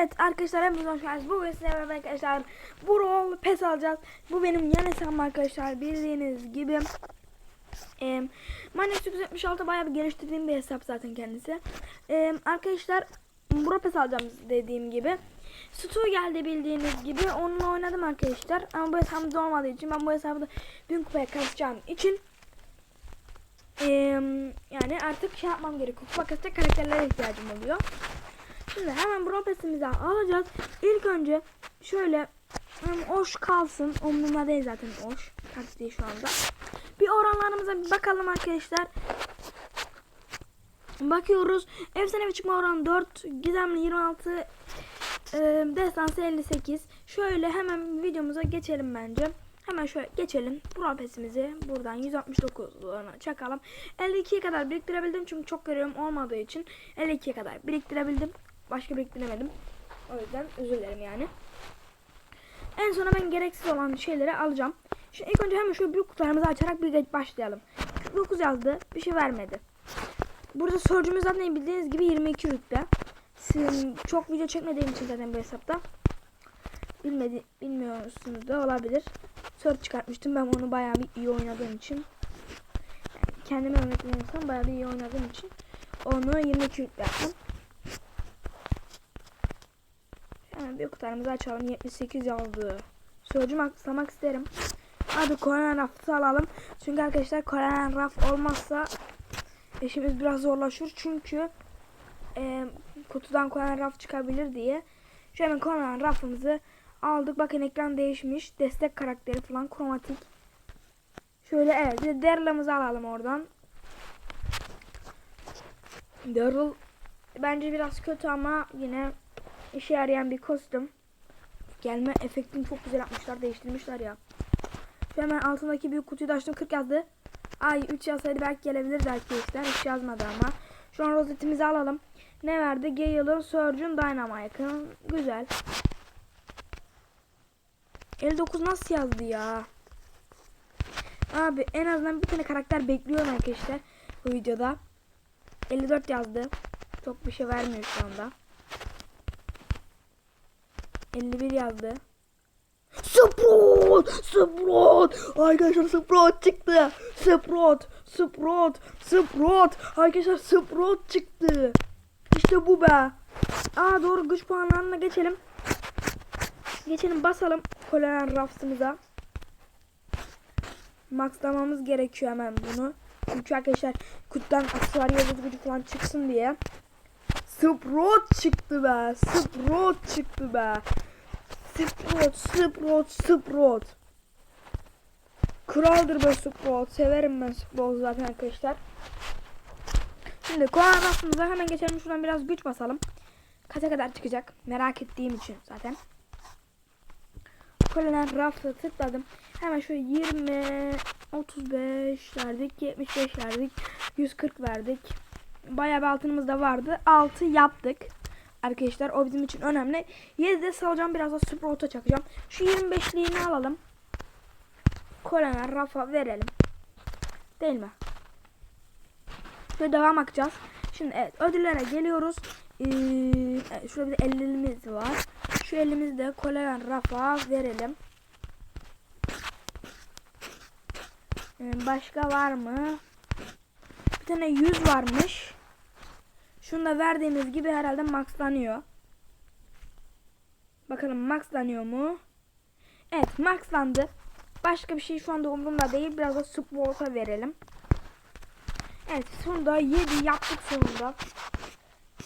Evet arkadaşlar hepiniz hoş geldiniz. Bugün sizlerle beraber arkadaşlar Brawl Pes alacağız. Bu benim yan hesabım arkadaşlar bildiğiniz gibi. Ee, Manex 176 bayağı bir geliştirdiğim bir hesap zaten kendisi. Ee, arkadaşlar Brawl Pes alacağım dediğim gibi. Stu geldi bildiğiniz gibi. Onunla oynadım arkadaşlar. Ama bu hesabımda olmadığı için ben bu hesabı da bin kupaya kasacağım için ee, yani artık şey yapmam gerekiyor. Kupa kasacak karakterlere ihtiyacım oluyor. Şimdi hemen Bropes'imizi alacağız. İlk önce şöyle Oş kalsın. Umurumda değil zaten Oş. Taktiği şu anda. Bir oranlarımıza bir bakalım arkadaşlar. Bakıyoruz. Efsane çıkma oranı 4. Gizemli 26. E, destansı 58. Şöyle hemen videomuza geçelim bence. Hemen şöyle geçelim. Bropes'imizi buradan 169'una çakalım. 52'ye kadar biriktirebildim çünkü çok görüyorum olmadığı için 52'ye kadar biriktirebildim. Başka biriktiremedim. O yüzden özür dilerim yani. En sona ben gereksiz olan şeyleri alacağım. Şimdi ilk önce hemen şu büyük kutularımızı açarak bir başlayalım. 9 yazdı. Bir şey vermedi. Burada sörcümüz zaten bildiğiniz gibi 22 rütbe. Sizin çok video çekmediğim için zaten bu hesapta. Bilmedi, bilmiyorsunuz da olabilir. Sör çıkartmıştım. Ben onu bayağı bir iyi oynadığım için. Yani kendime örnekleniyorsam bayağı bir iyi oynadığım için. Onu 22 rütbe yaptım. Hemen bir kutularımızı açalım. 78 yazdı. Sözcüm aksamak isterim. Hadi Korean rafı alalım. Çünkü arkadaşlar Korean raf olmazsa işimiz biraz zorlaşır. Çünkü e, kutudan Korean raf çıkabilir diye. Şu hemen Korean rafımızı aldık. Bakın ekran değişmiş. Destek karakteri falan kromatik. Şöyle evet. Bir Daryl'ımızı alalım oradan. Daryl bence biraz kötü ama yine işe yarayan bir kostüm. Gelme efektini çok güzel yapmışlar. Değiştirmişler ya. Şu hemen altındaki büyük kutuyu da açtım. 40 yazdı. Ay 3 yazsaydı belki gelebilirdi arkadaşlar. Hiç yazmadı ama. Şu an rozetimizi alalım. Ne verdi? Gale'ın Surge'un Dynamite'ın. Güzel. 59 nasıl yazdı ya? Abi en azından bir tane karakter bekliyorum arkadaşlar bu videoda. 54 yazdı. Çok bir şey vermiyor şu anda. 51 yazdı. Sprout! Sprout! Arkadaşlar Sprout çıktı. Sprout! Sprout! Sprout! Arkadaşlar Sprout çıktı. İşte bu be. Aa doğru güç puanlarına geçelim. Geçelim basalım koleren rafsımıza. Maxlamamız gerekiyor hemen bunu. Çünkü arkadaşlar kutudan aksesuar yıldız gücü falan çıksın diye. Sprout çıktı be. Sprout çıktı be. Sprout, Sprout, Sprout. Kraldır be Sprout. Severim ben Sprout zaten arkadaşlar. Şimdi Koran rafımıza hemen geçelim. Şuradan biraz güç basalım. Kaça kadar çıkacak? Merak ettiğim için zaten. Koran rafı tıkladım. Hemen şöyle 20, 35 verdik, 75 verdik, 140 verdik. Bayağı bir altınımız da vardı. 6 yaptık. Arkadaşlar o bizim için önemli. 7'de salacağım biraz da Sprout'a çakacağım. Şu 25'liğini alalım. Korener rafa verelim. Değil mi? Ve devam edeceğiz. Şimdi evet ödüllere geliyoruz. Ee, şurada bir de 50'limiz var. Şu elimizi de Korener rafa verelim. Ee, başka var mı? Tane 100 varmış. Şunu da verdiğimiz gibi herhalde maxlanıyor. Bakalım maxlanıyor mu? Evet maxlandı. Başka bir şey şu anda umurumda değil. Biraz da Support'a verelim. Evet sonunda 7 yaptık sonunda.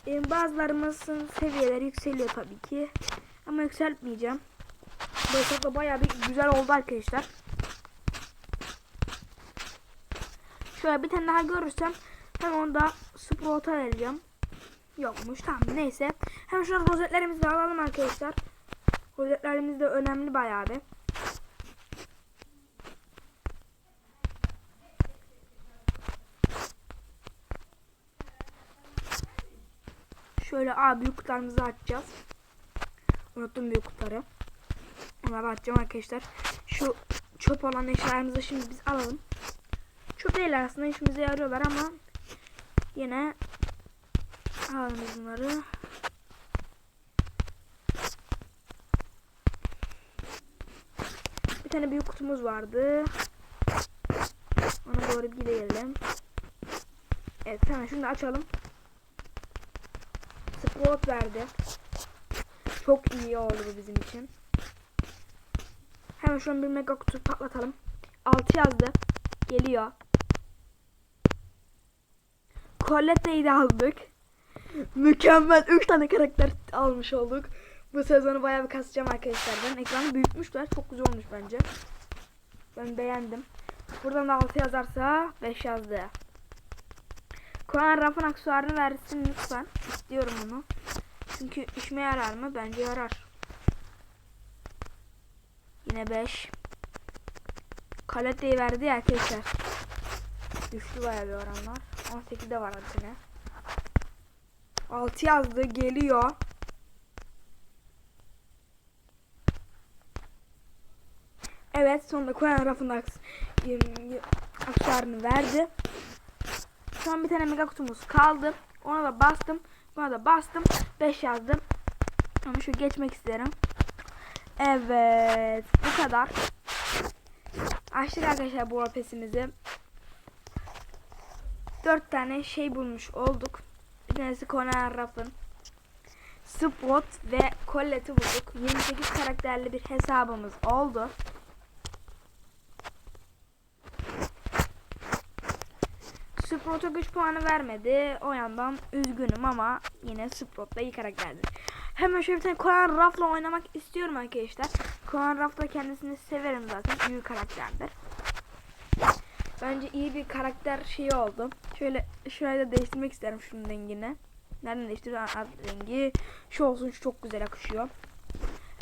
Ee, bazılarımızın seviyeleri yükseliyor tabii ki. Ama yükseltmeyeceğim. Bu hesapta bayağı bir güzel oldu arkadaşlar. Şöyle bir tane daha görürsem ben onu da Sprout'a vereceğim. Yokmuş tamam neyse. Hemen şuradan rozetlerimizi de alalım arkadaşlar. Rozetlerimiz de önemli bayağı bir. Şöyle a büyük kutularımızı açacağız. Unuttum büyük kutuları. Onları açacağım arkadaşlar. Şu çöp olan eşyalarımızı şimdi biz alalım. Şöbreyle aslında işimize yarıyorlar ama yine alalım bunları. Bir tane büyük kutumuz vardı. Ona doğru gidelim. Evet tamam şunu da açalım. Spot verdi. Çok iyi oldu bu bizim için. Hemen şuradan bir mega kutu patlatalım. 6 yazdı. Geliyor. Colette'yi de aldık. Mükemmel 3 tane karakter almış olduk. Bu sezonu bayağı bir kasacağım arkadaşlar. Ben ekranı büyütmüşler. Çok güzel olmuş bence. Ben beğendim. Buradan da 6 yazarsa 5 yazdı. Koyan rafın aksesuarını versin lütfen. İstiyorum onu. Çünkü işime yarar mı? Bence yarar. Yine 5. Kaleteyi verdi ya arkadaşlar. Düştü bayağı bir oranlar. 18'de var hadi yine. 6 yazdı geliyor. Evet sonunda koyan rafın aks aksesuarını verdi. Şu an bir tane mega kutumuz kaldı. Ona da bastım. Buna da bastım. 5 yazdım. Ama şu geçmek isterim. Evet. Bu kadar. Açtık arkadaşlar bu pesimizi. 4 tane şey bulmuş olduk. Bir tanesi Conan Ruff'ın. Spot ve Colette'i bulduk. 28 karakterli bir hesabımız oldu. Sprout'a güç puanı vermedi. O yandan üzgünüm ama yine Sprout da iyi karakterdir. Hemen şöyle bir tane Conan Ruff'la oynamak istiyorum arkadaşlar. Conan Ruff da kendisini severim zaten. İyi karakterdir. Bence iyi bir karakter şeyi oldu. Şöyle şurayı da değiştirmek isterim şunun rengini. Nereden değiştiriyor? Alt rengi. Şu olsun şu çok güzel akışıyor.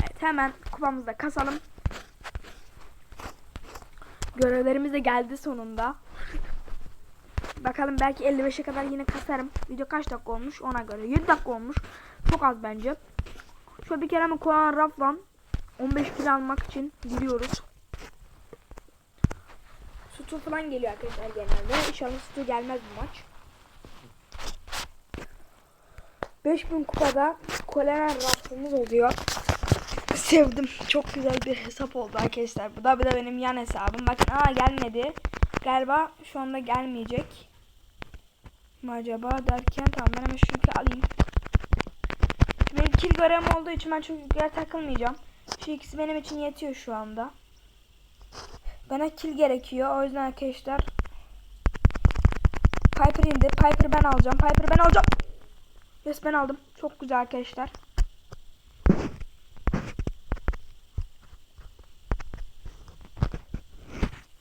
Evet hemen kupamızı da kasalım. Görevlerimiz de geldi sonunda. Bakalım belki 55'e kadar yine kasarım. Video kaç dakika olmuş ona göre. 7 dakika olmuş. Çok az bence. Şöyle bir kere hemen Koyan Raflan 15 kilo almak için giriyoruz. Sütü falan geliyor arkadaşlar genelde. İnşallah sütü gelmez bu maç. 5000 kupada kolera rafımız oluyor. Sevdim. Çok güzel bir hesap oldu arkadaşlar. Bu da bir de benim yan hesabım. Bakın aa gelmedi. Galiba şu anda gelmeyecek. Mi acaba derken tamam ben hemen çünkü alayım. Benim kill görevim olduğu için ben çok yükler takılmayacağım. Şu ikisi benim için yetiyor şu anda. Bana kill gerekiyor. O yüzden arkadaşlar Piper indi. Piper'ı ben alacağım. Piper'ı ben alacağım. Yes ben aldım. Çok güzel arkadaşlar.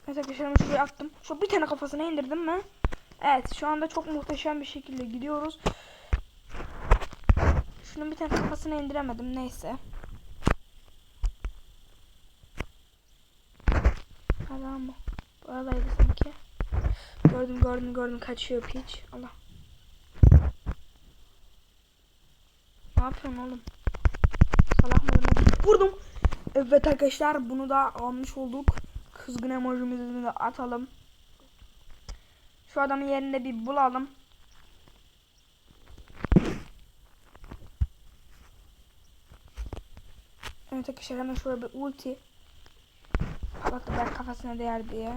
Evet arkadaşlar şuraya attım. Şu bir tane kafasına indirdim mi? Evet şu anda çok muhteşem bir şekilde gidiyoruz. Şunun bir tane kafasına indiremedim neyse. Adam mı? Buradaydı sanki. Gördüm gördüm gördüm kaçıyor piç. Allah. Ne yapıyorsun oğlum? Salak mı? Vurdum. Evet arkadaşlar bunu da almış olduk. Kızgın emojimizi de atalım. Şu adamın yerinde bir bulalım. Evet arkadaşlar hemen şöyle bir ulti. Patlattı ben kafasına değer diye.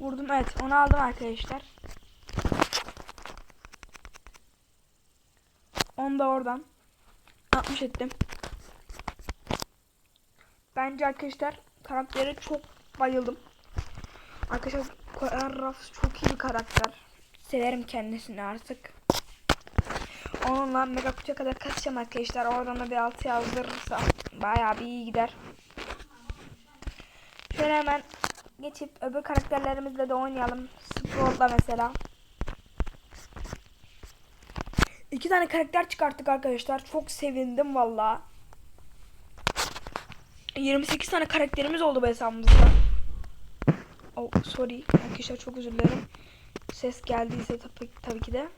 Vurdum evet onu aldım arkadaşlar. Onu da oradan 60 ettim. Bence arkadaşlar karaktere çok bayıldım. Arkadaşlar Raf çok iyi bir karakter. Severim kendisini artık. Onunla mega kutuya kadar kasacağım arkadaşlar. Oradan da bir altı yazdırırsam bayağı bir iyi gider. Şöyle hemen geçip öbür karakterlerimizle de oynayalım. Sprout'la mesela. İki tane karakter çıkarttık arkadaşlar. Çok sevindim valla. 28 tane karakterimiz oldu bu hesabımızda. Oh sorry. Arkadaşlar çok özür dilerim. Ses geldiyse tabii, tabii ki de.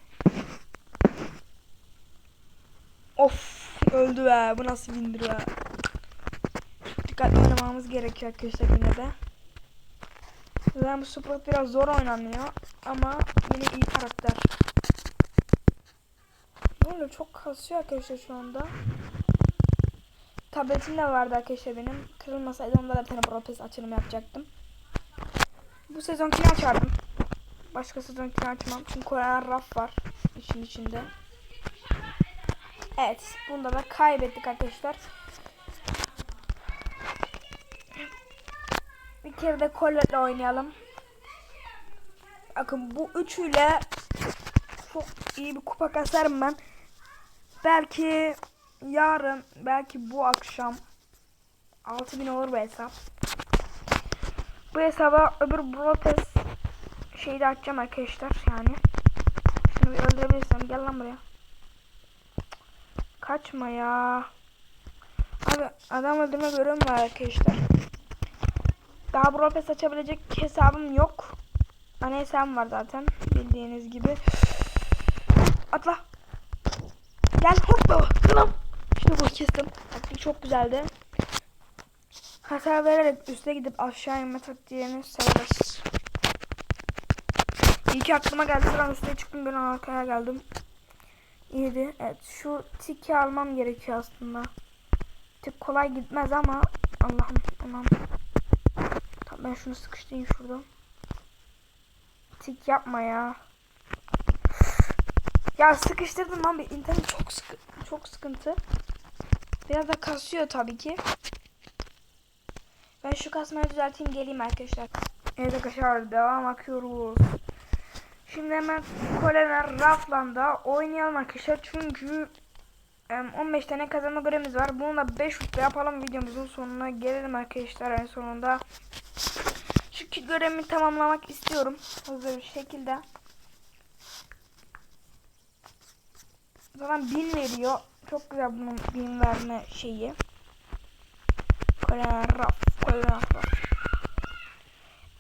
Öldü be. Bu nasıl bindir be. Çok dikkatli oynamamız gerekiyor arkadaşlar yine de. Zaten bu Sprout biraz zor oynanıyor. Ama yine iyi karakter. Böyle çok kasıyor arkadaşlar şu anda. Tabletim de vardı arkadaşlar benim. Kırılmasaydı onda da bir tane Bropes açılımı yapacaktım. Bu sezonkini açardım. Başka sezonkini açmam. Çünkü Kore'nin raf var işin içinde. Evet. Bunda da kaybettik arkadaşlar. Bir kere de Colette'le oynayalım. Bakın bu üçüyle çok iyi bir kupa kasarım ben. Belki yarın, belki bu akşam 6000 olur bu hesap. Bu hesaba öbür Bropes şeyi de açacağım arkadaşlar yani. Şunu bir öldürebilirsem gel lan buraya. Kaçma ya. Abi adam öldürme görüyorum var arkadaşlar. Daha Bropes açabilecek hesabım yok. Ana hesabım var zaten bildiğiniz gibi. Atla. Gel hoppa. Kılam. İşte bu kestim. Taktik çok güzeldi. Hasar vererek üste gidip aşağı inme taktiğini severiz. İyi ki aklıma geldi. Ben üstüne çıktım. Ben arkaya geldim. İyiydi. Evet şu tiki almam gerekiyor aslında. Tik kolay gitmez ama Allah'ım tamam. Tamam ben şunu sıkıştırayım şuradan. Tik yapma ya. Ya sıkıştırdım lan bir internet çok sıkı çok sıkıntı. Biraz da kasıyor tabii ki. Ben şu kasmayı düzelteyim geleyim arkadaşlar. Evet arkadaşlar devam akıyoruz. Şimdi hemen Kolera Raflan'da oynayalım arkadaşlar. Çünkü em, 15 tane kazanma görevimiz var. Bunu da 5 rütbe yapalım videomuzun sonuna gelelim arkadaşlar en sonunda. Şu görevimi tamamlamak istiyorum. Hızlı bir şekilde. Zaten 1000 veriyor. Çok güzel bunun 1000 verme şeyi. Kolera Raf. Kolera Raf.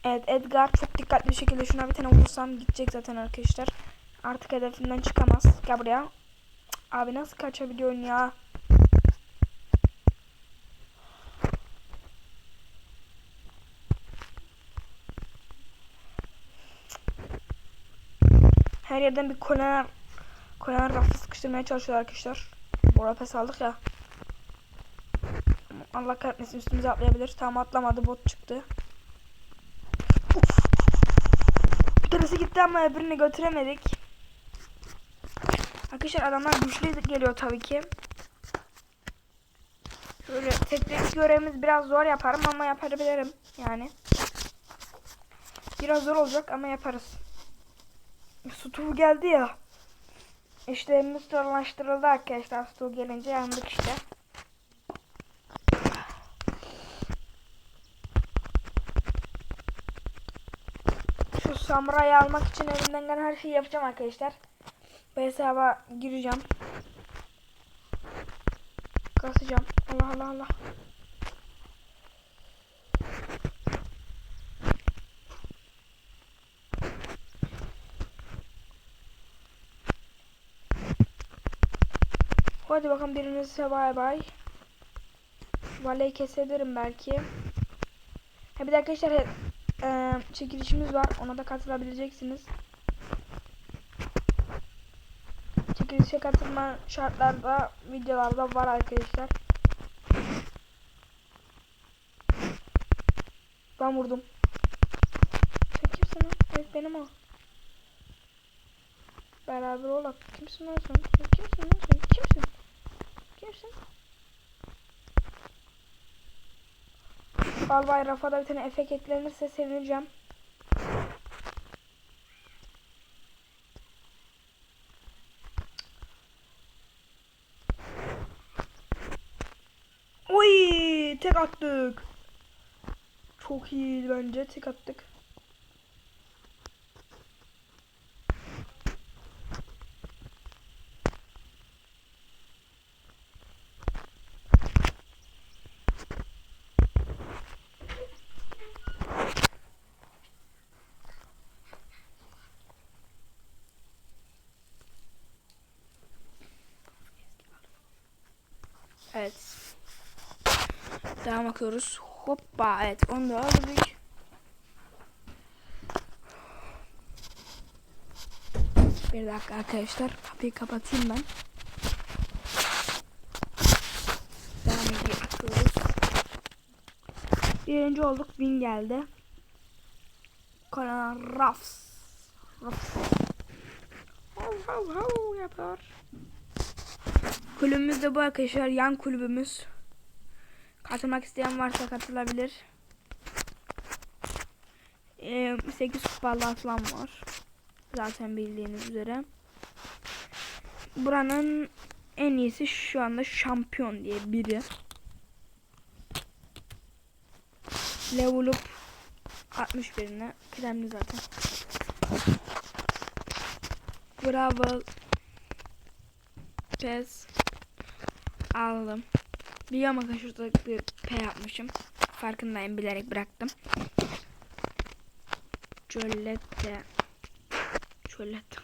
Evet Edgar çok dikkatli bir şekilde şuna bir tane vursam gidecek zaten arkadaşlar. Artık hedefimden çıkamaz. Gel buraya. Abi nasıl kaçabiliyorsun ya? Her yerden bir koloner koloner rafı sıkıştırmaya çalışıyor arkadaşlar. Bora pes aldık ya. Allah kahretmesin üstümüze atlayabilir. Tam atlamadı bot çıktı. Tanesi gitti ama öbürünü götüremedik. Arkadaşlar adamlar güçlü geliyor tabii ki. Şöyle tek tek görevimiz biraz zor yaparım ama yapabilirim yani. Biraz zor olacak ama yaparız. Stu geldi ya. İşte zorlaştırıldı arkadaşlar Stu gelince yandık işte. Şu samurayı almak için elimden gelen her şeyi yapacağım arkadaşlar. Bu hesaba gireceğim. Kasacağım. Allah Allah Allah. Hadi bakalım birinize bay bay. Valeyi kesebilirim belki. Ha bir de arkadaşlar e, çekilişimiz var. Ona da katılabileceksiniz. Çekilişe katılma şartlarda videolarda var arkadaşlar. Ben vurdum. Sen kimsin lan? Evet benim o. Beraber olak. Kimsin lan? Sen kimsin lan sen? Kimsin? Kimsin? Balbay rafa da bir tane efekt eklenirse sevineceğim. Oy tek attık. Çok iyi bence tek attık. bakıyoruz. Hoppa evet onu da öldürdük. Bir dakika arkadaşlar kapıyı kapatayım ben. Devam ediyoruz. Birinci olduk bin geldi. Kolana Rafs. Rafs. Hav hav hav yapar. Kulübümüz de bu arkadaşlar yan kulübümüz. Katılmak isteyen varsa katılabilir. Ee, 8 kupalı aslan var. Zaten bildiğiniz üzere. Buranın en iyisi şu anda şampiyon diye biri. Level up 61'ine kremli zaten. Bravo. Pes. Aldım. Biliyorum arkadaşlar şurada bir P yapmışım. Farkındayım bilerek bıraktım. Jolette. Jolette.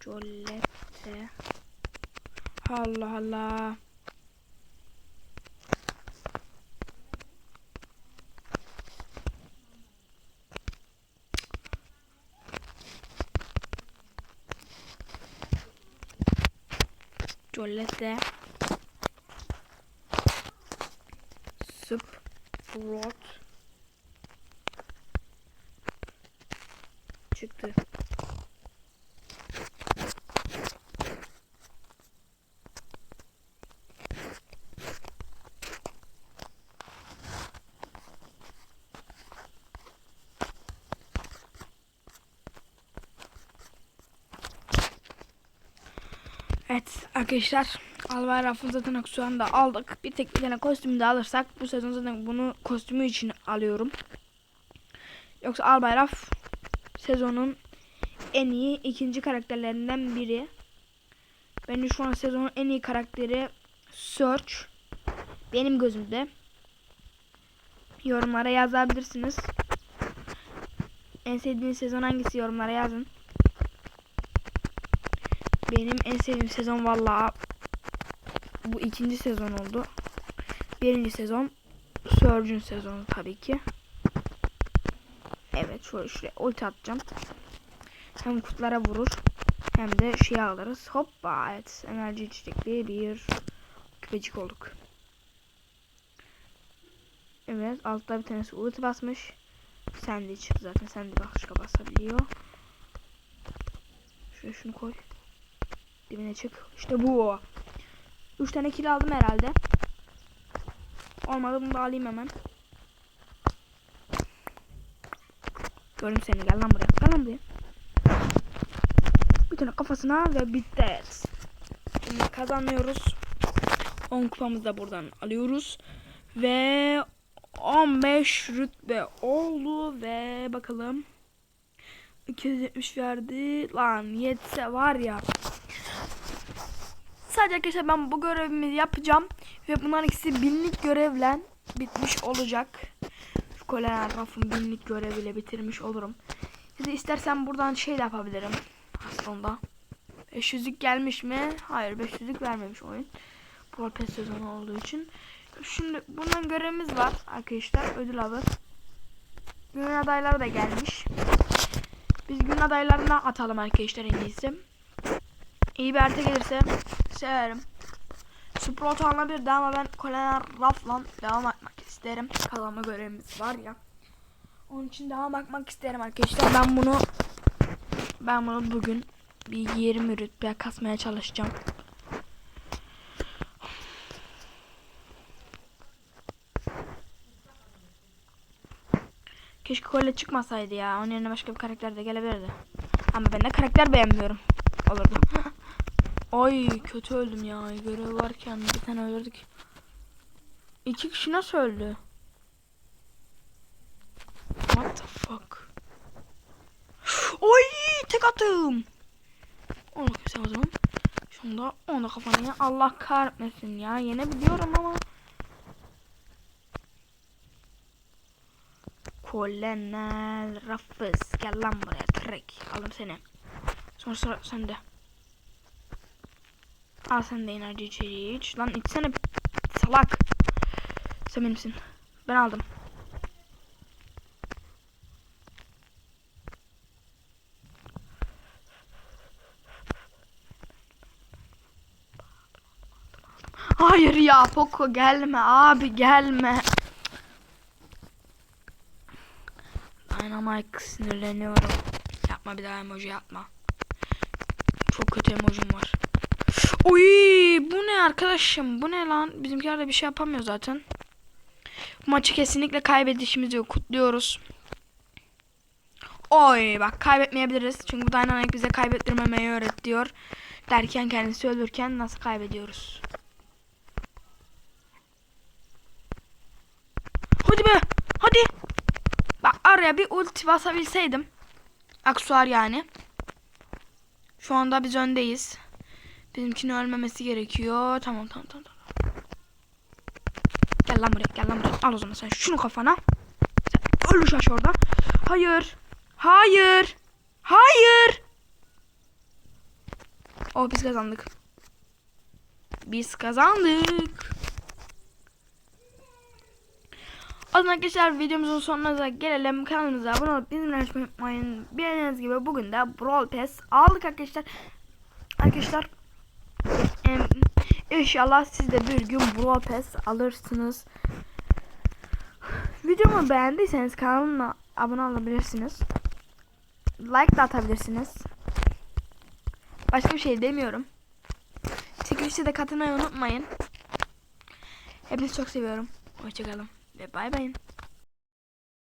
Jolette. Allah Allah. Jolette. Sprout. Çıktı. Evet arkadaşlar Raf'ın zaten aksuarını da aldık. Bir tek bir tane kostümü de alırsak bu sezon zaten bunu kostümü için alıyorum. Yoksa Albay Raf sezonun en iyi ikinci karakterlerinden biri. Bence şu an sezonun en iyi karakteri Search. Benim gözümde. Yorumlara yazabilirsiniz. En sevdiğiniz sezon hangisi yorumlara yazın. Benim en sevdiğim sezon vallahi bu ikinci sezon oldu. Birinci sezon Surgeon sezonu tabii ki. Evet şöyle şuraya ulti atacağım. Hem kutlara vurur hem de şey alırız. Hoppa evet enerji içecekli bir küpecik olduk. Evet altta bir tanesi ulti basmış. Sen de çıktı zaten. Sen de başka basabiliyor. Şuraya şunu koy. Dibine çık. İşte bu. 3 tane kill aldım herhalde. Olmadı bunu da alayım hemen. Gördüm seni gel lan buraya. Gel lan buraya. Bir tane kafasına ve bitti. Şimdi kazanıyoruz. 10 kupamızı da buradan alıyoruz. Ve 15 rütbe oldu ve bakalım. 270 verdi. Lan yetse var ya. Sadece arkadaşlar ben bu görevimi yapacağım. Ve bunların ikisi binlik görevle bitmiş olacak. Şu rafın binlik göreviyle bitirmiş olurum. Size istersen buradan şey yapabilirim. Aslında. 500'lük gelmiş mi? Hayır 500'lük vermemiş oyun. Pro PES sezonu olduğu için. Şimdi bundan görevimiz var arkadaşlar. Ödül avı. Gün adayları da gelmiş. Biz gün adaylarına atalım arkadaşlar en iyisi. İyi bir harita gelirse severim. Sproton'la bir daha ama ben Colonel Ruff'la devam etmek isterim. Kazanma görevimiz var ya. Onun için devam etmek isterim arkadaşlar. Ben bunu ben bunu bugün bir 20 rütbe kasmaya çalışacağım. Keşke Cole çıkmasaydı ya. Onun yerine başka bir karakter de gelebilirdi. Ama ben de karakter beğenmiyorum. Olurdu. Ay kötü öldüm ya. Görev varken bir tane öldürdük. İki kişi nasıl öldü? What the fuck? Oy tek attım. Onu kimse o zaman. Şunda onu kafana ya. Allah kahretmesin ya. Yenebiliyorum ama. Kolonel Rafız. Gel lan buraya. Trek. Aldım seni. Sonra sıra sende. Al sen de enerji içeceği iç. Lan içsene salak. Sen benimsin. Ben aldım. Hayır ya Poco gelme abi gelme. Dynamite sinirleniyorum. Yapma bir daha emoji yapma. Çok kötü emojim var. Oy bu ne arkadaşım? Bu ne lan? Bizimkiler de bir şey yapamıyor zaten. Bu maçı kesinlikle kaybedişimizi kutluyoruz. Oy bak kaybetmeyebiliriz. Çünkü bu Dynamite bize kaybettirmemeyi öğret diyor. Derken kendisi ölürken nasıl kaybediyoruz? Hadi be. Hadi. Bak araya bir ulti basabilseydim. Aksuar yani. Şu anda biz öndeyiz. Bizimkinin ölmemesi gerekiyor. Tamam tamam tamam. tamam. Gel lan buraya gel lan buraya. Al o zaman sen şunu kafana. Sen öl şaş orada. Hayır. Hayır. Hayır. Oh biz kazandık. Biz kazandık. O zaman arkadaşlar videomuzun sonuna da gelelim. Kanalımıza abone olup bizimle açmayı unutmayın. Bildiğiniz gibi bugün de Brawl Pass aldık arkadaşlar. Arkadaşlar inşallah siz de bir gün Brawl Pass alırsınız. Videomu beğendiyseniz kanalıma abone olabilirsiniz. Like da atabilirsiniz. Başka bir şey demiyorum. Çekilişe de katılmayı unutmayın. Hepinizi çok seviyorum. Hoşçakalın ve bay bayın.